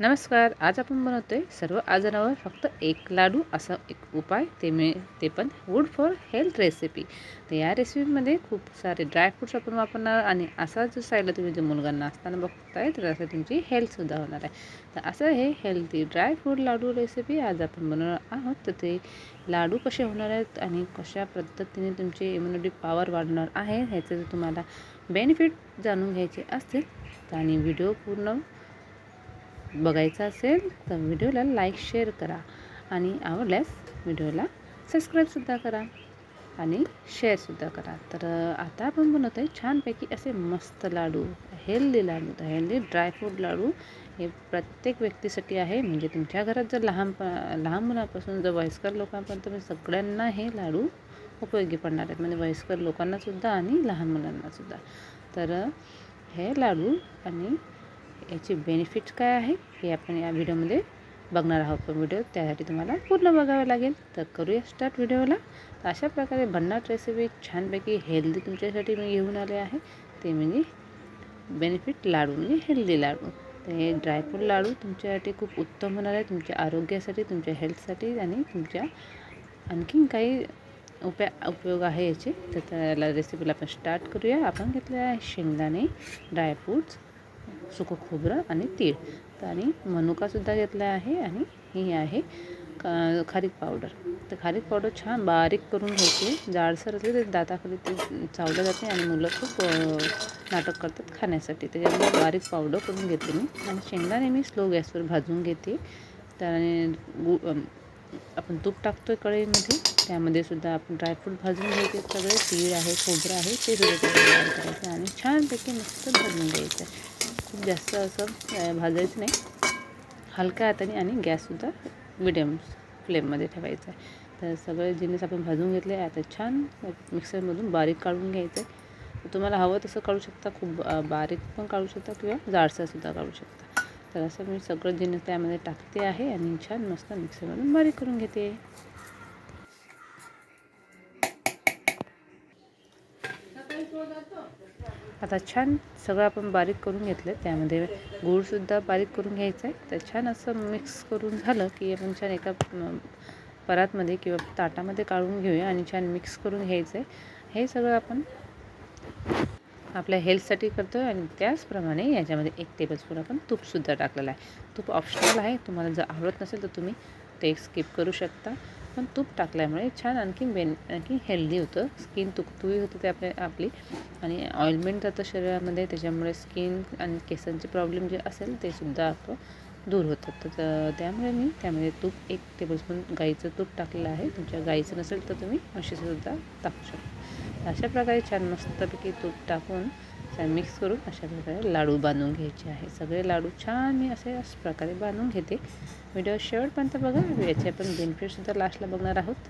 नमस्कार आज आपण बनवतो आहे सर्व आजारावर फक्त एक लाडू असा एक उपाय ते मी ते पण वूड फॉर हेल्थ रेसिपी तर या रेसिपीमध्ये खूप सारे ड्रायफ्रूट्स आपण वापरणार आणि असा जो साईडला तुम्ही जो मुलगांना असताना बघताय तर असं तुमची हेल्थसुद्धा होणार आहे. तर असं हे हेल्थी ड्रायफ्रूट लाडू रेसिपी आज आपण बनवणार आहोत. तर ते लाडू कसे होणार आहेत आणि कशा पद्धतीने तुमची इम्युनिटी पॉवर वाढणार आहे ह्याचे जर तुम्हाला बेनिफिट जाणून घ्यायचे असतील. तर आणि व्हिडिओ पूर्ण बघायचा असेल तर व्हिडिओला लाईक शेअर करा आणि आवडल्यास व्हिडिओला सबस्क्राईबसुद्धा करा आणि शेअरसुद्धा करा. तर आता आपण बनवतो आहे छानपैकी असे मस्त लाडू हेल्दी लाडू तर हेल्दी ड्रायफ्रूट लाडू हे प्रत्येक व्यक्तीसाठी आहे. म्हणजे तुमच्या घरात जर लहान लहान मुलापासून जर वयस्कर लोकांपर्यंत सगळ्यांना हे लाडू उपयोगी पडणार आहेत. म्हणजे वयस्कर लोकांनासुद्धा आणि लहान मुलांनासुद्धा तर हे लाडू आणि याचे बेनिफिट्स काय आहे हे आपण या व्हिडिओमध्ये बघणार आहोत. पण व्हिडिओ त्यासाठी तुम्हाला पूर्ण बघावं लागेल. तर करूया स्टार्ट व्हिडिओला तर अशा प्रकारे भन्नाट रेसिपी छानपैकी हेल्दी तुमच्यासाठी मी घेऊन आले आहे. ते म्हणजे बेनिफिट लाडू म्हणजे हेल्दी लाडू. तर हे ड्रायफ्रूट लाडू तुमच्यासाठी खूप उत्तम होणार आहे. तुमच्या आरोग्यासाठी तुमच्या हेल्थसाठी आणि तुमच्या आणखीन काही उपया उपयोग आहे याचे. तर त्याला रेसिपीला आपण स्टार्ट करूया. आपण घेतले आहे शेंगदाणे ड्रायफ्रूट्स सुकं खोबरं आणि तीळ. तर आणि मनुकासुद्धा घेतला आहे आणि ही आहे का खारीक पावडर. तर खारीक पावडर छान बारीक करून घ्यायची. जाडसर असली तर दाताखाली ते चावलं जाते आणि मुलं खूप नाटक करतात खाण्यासाठी. त्याच्यामुळे बारीक पावडर करून घेते मी. आणि शेंगदाणे मी स्लो गॅसवर भाजून घेते. त्याने गु आपण तूप टाकतो आहे कढईमध्ये. त्यामध्ये सुद्धा आपण ड्रायफ्रूट भाजून घ्यायचे. सगळे तीळ आहे खोबरं आहे ते सुद्धा करायचं आणि छानपैकी मस्त भाजून घ्यायचं. खूप जास्त असं भाजायचं नाही. हलक्या हाताने आणि गॅससुद्धा मिडियम फ्लेममध्ये ठेवायचा आहे. तर सगळे जिन्नस आपण भाजून घेतले आता छान मिक्सरमधून बारीक काढून घ्यायचं आहे. तुम्हाला हवं तसं काढू शकता खूप बारीक पण काढू शकता किंवा जाडसरसुद्धा काढू शकता. तर असं मी सगळं जिन्नस त्यामध्ये टाकते आहे आणि छान मस्त मिक्सरमधून बारीक करून घेते. आता छान सगळं आपण बारीक करून घेतलं. त्यामध्ये गूळसुद्धा बारीक करून घ्यायचं आहे तर छान असं मिक्स करून झालं की आपण छान एका परातमध्ये किंवा ताटामध्ये काढून घेऊया आणि छान मिक्स करून घ्यायचं आहे हे सगळं आपण आपल्या हेल्थसाठी करतो आहे आणि त्याचप्रमाणे याच्यामध्ये एक टेबलस्पून आपण तूपसुद्धा टाकलेलं आहे. तूप ऑप्शनल आहे. तुम्हाला जर आवडत नसेल तर तुम्ही ते स्किप करू शकता. पण तूप टाकल्यामुळे छान आणखी बेन आणखी हेल्दी होतं. स्किन तुकतुई होतं ते आपल्या आपली. आणि ऑइलमेंट जातं शरीरामध्ये त्याच्यामुळे स्किन आणि केसांचे प्रॉब्लेम जे असेल ते सुद्धा आपलं दूर होतात. तर त्यामुळे मी त्यामध्ये तूप एक टेबलस्पून गाईचं तूप टाकलेलं आहे. तुमच्या गाईचं नसेल तर तुम्ही म्हशीचंसुद्धा टाकू शकता. अशा प्रकारे छान मस्तपैकी तूप टाकून छान मिक्स करून अशा प्रकारे लाडू बांधून घ्यायचे आहे. सगळे लाडू छान मी असे अशा प्रकारे बांधून घेते. व्हिडिओ शेवटपर्यंत बघा. याचे आपण बेनिफिटसुद्धा लास्टला बघणार आहोत.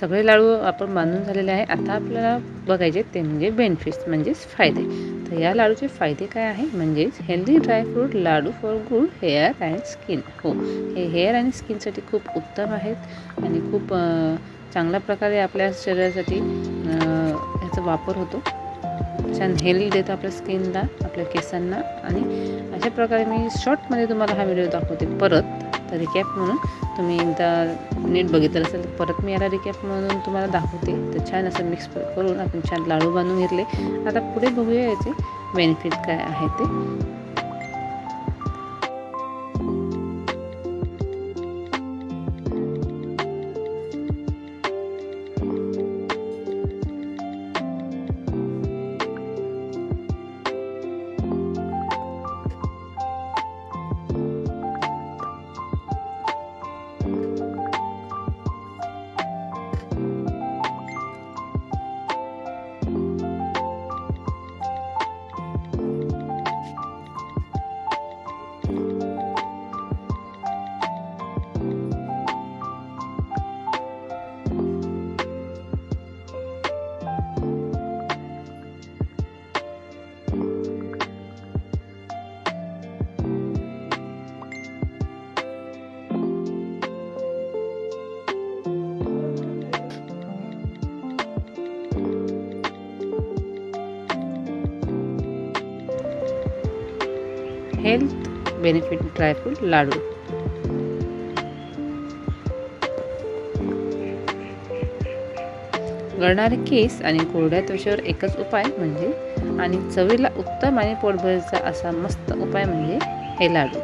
सगळे लाडू आपण बांधून झालेले आहे. आता आपल्याला बघायचे ते म्हणजे बेनिफिट्स म्हणजेच फायदे. तर या लाडूचे फायदे काय आहे? म्हणजेच healthy dry fruit laddu for good hair and skin. हो हे हेअर आणि स्किनसाठी खूप उत्तम आहेत आणि खूप चांगल्या प्रकारे आपल्या शरीरासाठी ह्याचा वापर होतो. छान हेल्दी देतं आपल्या स्किनला आपल्या केसांना. आणि अशा प्रकारे मी शॉर्टमध्ये तुम्हाला हा व्हिडिओ दाखवते परत. तर रिकॅप म्हणून तुम्ही एकदा नीट बघितलं असेल तर परत मी याला रिकॅप म्हणून तुम्हाला दाखवते. तर छान असं मिक्स करून आपण छान लाडू बांधून घेतले. आता पुढे बघूया याचे बेनिफिट काय आहे ते. Health benefit dry fruit laddu. गळणारे केस आणि कोरड्या त्वचेवर एकच उपाय म्हणजे आणि चवीला उत्तम आणि पोटभरीचा असा मस्त उपाय म्हणजे हे लाडू.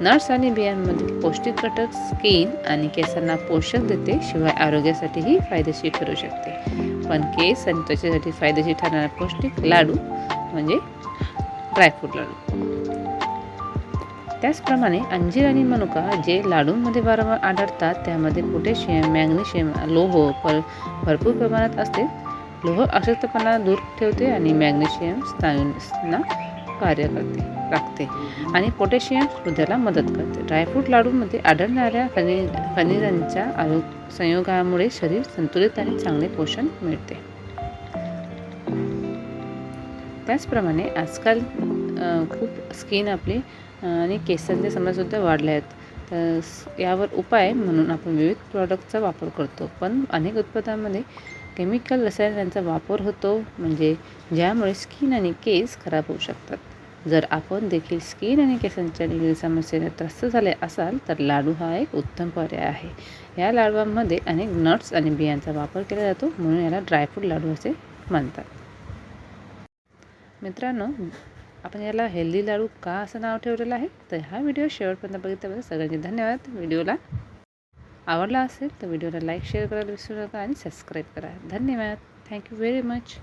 नट्स आणि बियांमधील पौष्टिक घटक स्किन आणि केसांना पोषक देते शिवाय आरोग्यासाठीही फायदेशीर ठरू शकते. पण केस आणि त्वचेसाठी फायदेशीर ठरणारा पौष्टिक लाडू म्हणजे ड्रायफ्रूट लाडू. त्याचप्रमाणे अंजीर आणि मनुका जे लाडूंमध्ये वारंवार आढळतात त्यामध्ये पोटॅशियम मॅग्नेशियम लोह पर भरपूर प्रमाणात असते. लोह अशक्तपणा दूर ठेवते आणि मॅग्नेशियम स्नायूंना कार्य करते राखते आणि पोटॅशियम हृदयाला मदत करते. ड्रायफ्रूट लाडूमध्ये आढळणाऱ्या खनि खनिजांच्या आरो संयोगामुळे शरीर संतुलित आणि चांगले पोषण मिळते. त्याचप्रमाणे आजकाल खूप स्किन आपली आणि केसांचे समस्यासुद्धा वाढल्या आहेत. तर यावर उपाय म्हणून आपण विविध प्रॉडक्टचा वापर करतो. पण अनेक उत्पादनांमध्ये केमिकल रसायनांचा वापर होतो. म्हणजे ज्यामुळे स्किन आणि केस खराब होऊ शकतात. जर आपण देखील स्किन आणि केसांच्या निगडीत समस्येने त्रस्त झाले असाल तर लाडू हा एक उत्तम पर्याय आहे. या लाडवांमध्ये अनेक नट्स आणि बियांचा वापर केला जातो. म्हणून याला ड्रायफ्रूट लाडू असे म्हणतात. मित्रांनो आपण याला हेल्दी लाडू का असं नाव ठेवलेलं आहे? तर हा व्हिडिओ शेवटपर्यंत बघितल्याबद्दल सगळ्यांचे धन्यवाद. व्हिडिओला आवडला असेल तर व्हिडिओला लाईक शेअर करायला विसरू नका आणि सबस्क्राईब करा. धन्यवाद. Thank you very much.